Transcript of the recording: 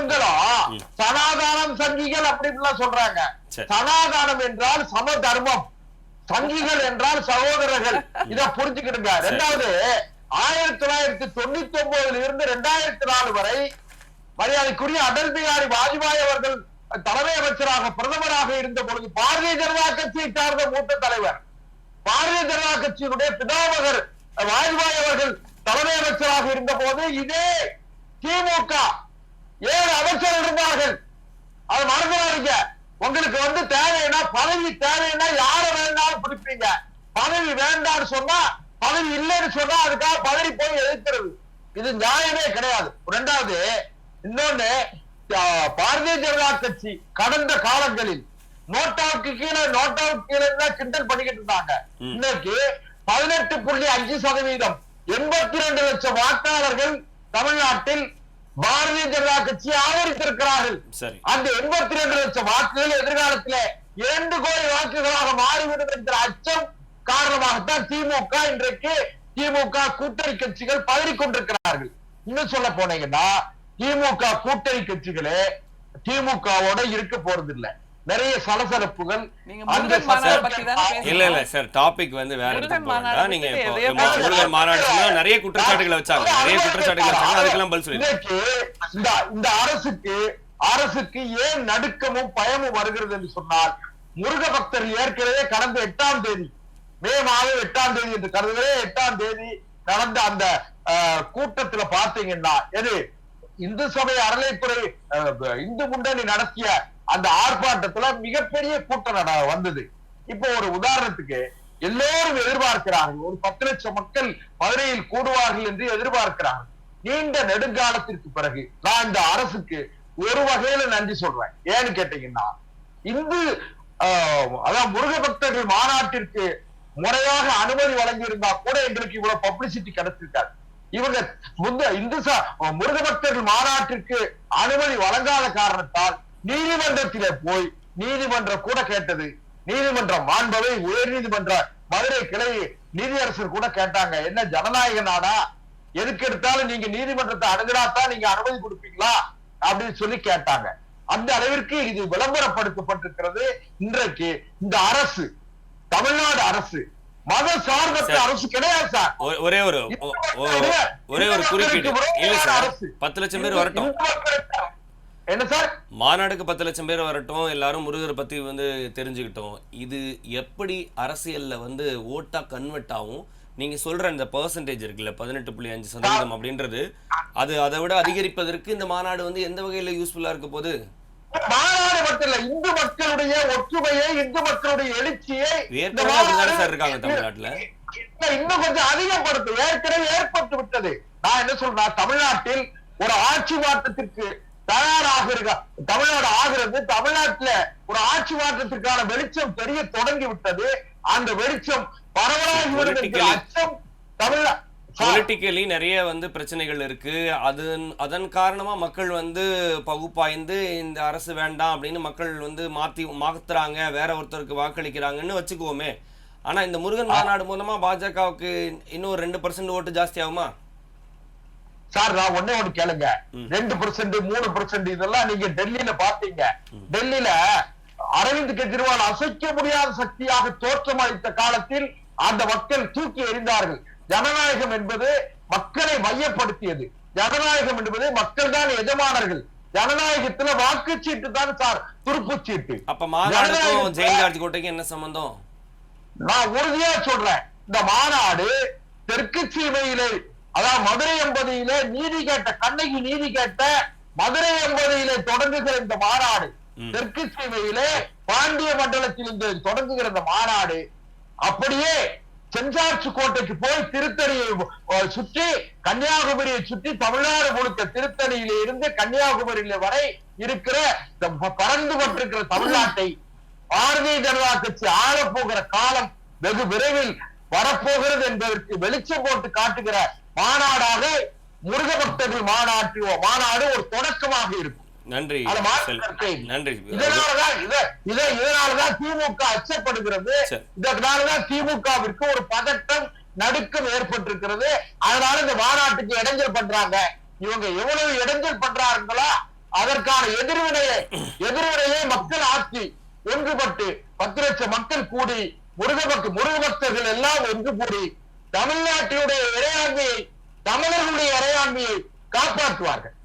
இவங்களும் சனாதானம் சங்கிகள் அப்படி இப்படிலாம் சொல்றாங்க. சனாதானம் என்றால் சம தர்மம் சங்கிகள் என்றால் சகோதரர்கள். இத புரிஞ்சுக்கிடுங்க. ரெண்டாவது ஆயிரத்தி தொள்ளாயிரத்தி தொண்ணூத்தி ஒன்பதுல இருந்து ரெண்டாயிரத்தி நாலு வரை மரியாதைக்குரிய அடல் பிகாரி வாஜ்பாய் அவர்கள் தலைமை அமைச்சராக பிரதமராக இருந்த பொழுது பாரதிய ஜனதா கட்சியை சார்ந்த மூத்த தலைவர் பாரதிய ஜனதா கட்சியினுடைய பிதாமகர் வாஜ்பாய் அவர்கள் தலைமை அமைச்சராக இருந்த போது இதே திமுக அது மறந்துடாதீங்க உங்களுக்கு வந்து தேவைன்னா பதவி தேவைன்னா யார வேணாலும் பிடிப்பீங்க. பதவி வேண்டாம்னு சொன்னா பதவி இல்லைன்னு சொன்னா அதுக்காக பதவி போய் எதிர்க்கிறது இது நியாயமே கிடையாது. ரெண்டாவது இன்னொன்னு பாரதிய ஜனதா கட்சி கடந்த காலங்களில் நோட்டாவுக்கு கீழே நோட்டாவுக்கு கீழே தான் கிண்டல் பண்ணிக்கிட்டு இருந்தாங்க. இன்னைக்கு பதினெட்டு புள்ளி அஞ்சு சதவீதம். எண்பத்தி ரெண்டு லட்சம் வாக்காளர்கள் தமிழ்நாட்டில் பாரதிய ஜனதா கட்சியை ஆதரித்திருக்கிறார்கள். அந்த எண்பத்தி ரெண்டு லட்சம் வாக்குகள் எதிர்காலத்திலே இரண்டு கோடி வாக்குகளாக மாறிவிடும் என்ற அச்சம் காரணமாகத்தான் திமுக இன்றைக்கு திமுக கூட்டணி கட்சிகள் பதறிக் கொண்டிருக்கிறார்கள் இன்னும் சொல்ல போனீங்கன்னா திமுக கூட்டணி கட்சிகளே திமுகவோட இருக்க போறது இல்ல நிறைய சலசலப்புகள் அந்த. இல்ல இல்ல சார் டாபிக் வந்து வேற இடத்துக்கு. நீங்க. முருகன் மாநாடு நிறைய குற்றச்சாட்டுகளை வச்சாங்க நிறைய குற்றச்சாட்டுகள் வச்சாங்க அதுக்கெல்லாம் பதில் சொல்லி இந்த இந்த அரசுக்கு அரசுக்கு ஏன் நடுக்கமும் பயமும் வருகிறது என்று சொன்னால் முருக பக்தர் ஏற்கனவே கடந்த எட்டாம் தேதி மே மாதம் எட்டாம் தேதி என்று கருதுகிறே எட்டாம் தேதி நடந்த அந்த கூட்டத்துல பாத்தீங்கன்னா எது இந்து சபை அறநிலைத்துறை இந்து முன்னணி நடத்திய அந்த ஆர்ப்பாட்டத்துல மிகப்பெரிய கூட்டம் வந்தது. இப்போ ஒரு உதாரணத்துக்கு எல்லோரும் எதிர்பார்க்கிறார்கள். ஒரு பத்து லட்சம் மக்கள் மதுரையில் கூடுவார்கள் என்று எதிர்பார்க்கிறார்கள். நீண்ட நெடுங்காலத்திற்கு பிறகு நான் இந்த அரசுக்கு ஒரு வகையில நன்றி சொல்றேன். ஏன்னு கேட்டீங்கன்னா இந்து ஆஹ், அதான் முருக பக்தர்கள் மாநாட்டிற்கு முறையாக அனுமதி வழங்கி இருந்தா கூட எங்களுக்கு இவ்வளவு பப்ளிசிட்டி கிடைச்சிருக்காது. இவங்க முந்த இந்து ச- முருக பக்தர்கள் மாநாட்டிற்கு அனுமதி வழங்காத காரணத்தால் நீதிமன்றத்திலே போய் நீதிமன்றம் கூட கேட்டது. நீதிமன்றம் மாண்பவை உயர் நீதிமன்ற மதுரை கிளை நீதியரசர் கூட கேட்டாங்க. என்ன ஜனநாயக நாடா? எதுக்கு எடுத்தாலும் நீங்க நீதிமன்றத்தை அணுகினாத்தான் நீங்க அனுமதி கொடுப்பீங்களா? அப்படின்னு சொல்லி கேட்டாங்க. அந்த அளவிற்கு இது விளம்பரப்படுத்தப்பட்டிருக்கிறது. இன்றைக்கு இந்த அரசு தமிழ்நாடு அரசு மத சார்பற்ற சார். அரசு கிடையாது சார். ஒரே ஒரு ஒரே ஒரு இல்ல சார். பத்து லட்சம் பேர் வரட்டும். என்ன சார்? மாநாடுக்கு பத்து லட்சம் பேர் வரட்டும் எல்லாரும் முருகரை பத்தி வந்து தெரிஞ்சுக்கிட்டோம். இது எப்படி அரசியல்ல வந்து ஓட்டா கன்வெர்ட் ஆகும்? நீங்க சொல்ற இந்த பெர்சன்டேஜ் இருக்குல்ல பதினெட்டு புள்ளி அஞ்சு சதவீதம் அப்படின்றது அது அதை விட அதிகரிப்பதற்கு இந்த மாநாடு வந்து எந்த வகையில யூஸ்ஃபுல்லா இருக்க போகுது? மாநாடு மட்டும் இல்ல இந்து மக்களுடைய ஒற்றுமையை இந்து மக்களுடைய எழுச்சியை சார் இருக்காங்க தமிழ்நாட்டுல. இன்னும் கொஞ்சம் அதிகப்படுத்தும் ஏற்கனவே ஏற்பட்டு விட்டது. நான் என்ன சொல்றேன் தமிழ்நாட்டில் ஒரு ஆட்சி மாற்றத்திற்கு தயாராக தமிழ்நாடு ஆகிறது தமிழ்நாட்டுல ஒரு ஆட்சி மாற்றத்திற்கான வெளிச்சம் தெரிய தொடங்கி விட்டது. அந்த வெளிச்சம் பரவலாகி அச்சம் தமிழ்நா பொலிட்டிக்கலி நிறைய வந்து பிரச்சனைகள் இருக்கு. அதன் அதன் காரணமா மக்கள் வந்து பகுப்பாய்ந்து இந்த அரசு வேண்டாம் அப்படின்னு மக்கள் வந்து மாத்தி மாத்துறாங்க வேற ஒருத்தருக்கு வாக்களிக்கிறாங்கன்னு வச்சுக்குவோமே. ஆனா இந்த முருகன் மாநாடு மூலமா பாஜகவுக்கு இன்னும் ரெண்டு பர்சன்ட் ஓட்டு ஜாஸ்தி ஆகுமா? சார் நான் ஒண்ணே ஒண்ணு கேளுங்க. ரெண்டு பர்சன்ட் மூணு பர்சன்ட் இதெல்லாம் நீங்க டெல்லியில பாத்தீங்க டெல்லியில அரவிந்த் கெஜ்ரிவால் அசைக்க முடியாத சக்தியாக தோற்றமளித்த காலத்தில் அந்த மக்கள் தூக்கி எறிந்தார்கள். ஜனநாயகம் என்பது மக்களை மையப்படுத்தியது. ஜனநாயகம் என்பது மக்கள் தான் எஜமானர்கள். ஜனநாயகத்துல வாக்குச்சீட்டு தான் சார் துருப்புச்சீட்டு. அப்ப மாநாடுக்கும் ஜார்ஜ் கோட்டைக்கும் என்ன சம்பந்தம்? நான் உறுதியா சொல்றேன். இந்த மாநாடு தெற்கு சீமையிலே அதாவது மதுரை எம்பதியிலே நீதி கேட்ட கண்ணகி நீதி கேட்ட மதுரை எம்பதியிலே தொடங்குகிற இந்த மாநாடு. தெற்கு சீமையிலே பாண்டிய மண்டலத்தில் இந்த தொடங்குகிற இந்த மாநாடு அப்படியே செஞ்சார்ச்சு கோட்டைக்கு போய் திருத்தணியை சுற்றி கன்னியாகுமரியை சுற்றி தமிழ்நாடு முழுக்க திருத்தணியில இருந்து கன்னியாகுமரியில வரை இருக்கிற பறந்து கொண்டிருக்கிற தமிழ்நாட்டை பாரதிய ஜனதா கட்சி ஆளப்போகிற காலம் வெகு விரைவில் வரப்போகிறது என்பதற்கு வெளிச்சம் போட்டு காட்டுகிற மாநாடாக முருக பக்தர்கள் மாநாட்டு மாநாடு ஒரு தொடக்கமாக இருக்கும். நன்றி. நன்றி இதனாலதான் இத இத இதனாலதான் திமுக அச்சப்படுகிறது. இதனாலதான் திமுகவிற்கு ஒரு பதட்டம் நடுக்கம் ஏற்பட்டிருக்கிறது. அதனால இந்த மாநாட்டுக்கு இடைஞ்சல் பண்றாங்க. இவங்க எவ்வளவு இடைஞ்சல் பண்றாங்களோ அதற்கான எதிர்வினையை எதிர்வினையை மக்கள் ஆக்கி ஒன்றுபட்டு பத்து லட்சம் மக்கள் கூடி முருக பக்த முருக பக்தர்கள் எல்லாம் ஒன்று கூடி தமிழ்நாட்டினுடைய இறையாண்மையை தமிழர்களுடைய இறையாண்மையை காப்பாற்றுவார்கள்.